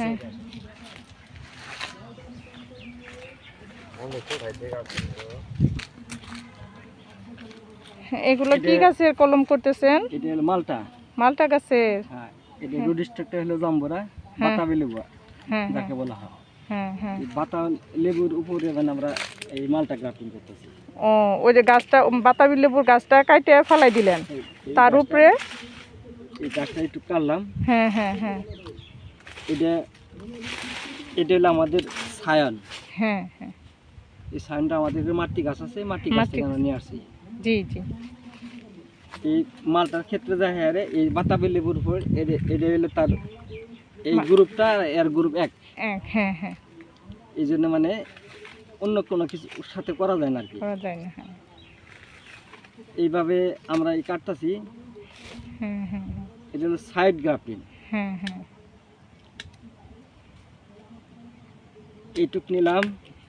হ্যাঁ। এগুলো কি গাছের কলম করতেছেন? এটা হলো মালটা। মালটা গাছের? হ্যাঁ এটা রুডিস্ট্রাকটা হলো জম্বরা বাতাবি লেবু হ্যাঁ যাকে বলা হয়। হ্যাঁ হ্যাঁ। বাতা লেবুর উপরে মানে আমরা এই মালটা গ্রাফটিং করতেছি। ও ওই যে গাছটা বাতাবি লেবুর গাছটা কাটে ফেলাই দিলেন। তার উপরে? এই গাছটা একটু কাটলাম। হ্যাঁ হ্যাঁ হ্যাঁ। এটা এটা হলো আমাদের সায়ন। হ্যাঁ হ্যাঁ। এই সায়নটা আমাদের মাটি গাছ আছে মাটি গাছ থেকে আমরা নিয়ে আসছি জি জি। এই মালটার ক্ষেত্রে যা হ্যাঁ এই বাতাবি লেবুর উপর এটা হলো তার এই গ্রুপটা এর গ্রুপ এক। এক, হ্যাঁ হ্যাঁ। এই জন্য মানে অন্য কোনো কিছু সাথে করা যায় না আর কি। করা যায় না হ্যাঁ। এইভাবে আমরা এই কাটতাছি। হ্যাঁ হ্যাঁ। এটা হলো সাইড গ্রাফটিং। হ্যাঁ হ্যাঁ। এইটুক নিলাম।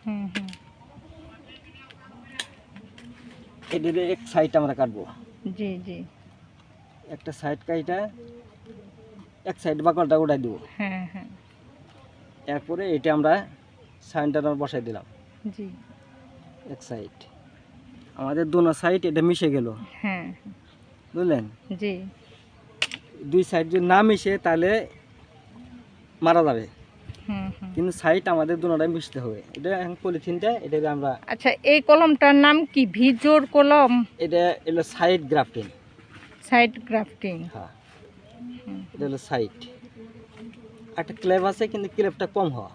হুম হুম। এদের এক সাইড আমরা কাটবো। জি জি। একটা সাইড কাইটা এক সাইড বাকলটা উঠাই দেবো। হ্যাঁ হ্যাঁ। এরপরে এটা আমরা সাইনটা আমরা বসাই দিলাম। জি। এক সাইড আমাদের দোনো সাইড এটা মিশে গেল। হ্যাঁ। বুঝলেন? জি। দুই সাইড যদি না মিশে তাহলে মারা যাবে। কিন্তু সাইট আমাদের দুটোটাই মিশতে হবে। এটা এখন পলিথিনটা এটা আমরা আচ্ছা এই কলমটার নাম কি? ভিজোর কলম? এটা এলো সাইড গ্রাফটিং সাইড গ্রাফটিং হ্যাঁ। এটা হলো সাইড একটা ক্লেপ আছে কিন্তু ক্লেপটা কম হওয়া।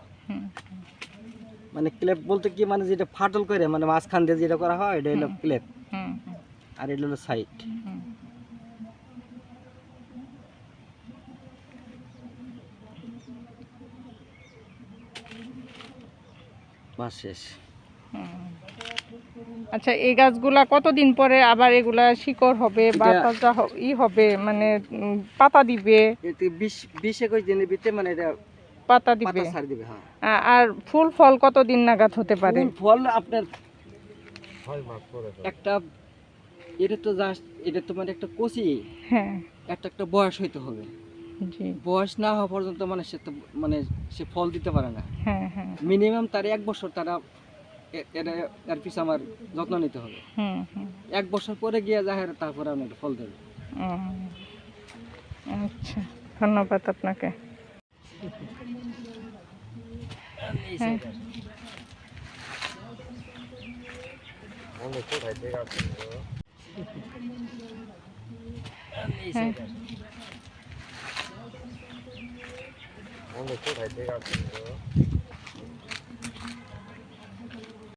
মানে ক্লেপ বলতে কি? মানে যেটা ফাটল করে মানে মাঝখান দিয়ে যেটা করা হয় এটা হলো। ক্লেপ আর এটা হলো সাইড হুম শেষ। আচ্ছা এই গাছগুলা কতদিন পরে আবার এগুলা শিকড় হবে বা তাজা ই হবে মানে পাতা দিবে? বিশ বিশ একুশ দিনের ভিতরে মানে এটা পাতা দিবে। পাতা ছাড় দিবে হ্যাঁ। আর ফুল ফল কতদিন নাগাদ হতে পারে? ফল আপনার একটা এটা তো জাস্ট এটা তো মানে একটা কচি। হ্যাঁ। একটা একটা বয়স হইতে হবে। বয়স না হওয়া পর্যন্ত মানে সে তো মানে সে ফল দিতে পারে না। হ্যাঁ হ্যাঁ। মিনিমাম তার এক বছর তারা এর পিছনে আমার যত্ন নিতে হবে। হুম হুম। এক বছর পরে গিয়ে যাহে তারপরে আমি একটা ফল দেবে। আচ্ছা ধন্যবাদ আপনাকে। হ্যাঁ। হ্যাঁ। অনেক কোথায় থেকে আসছে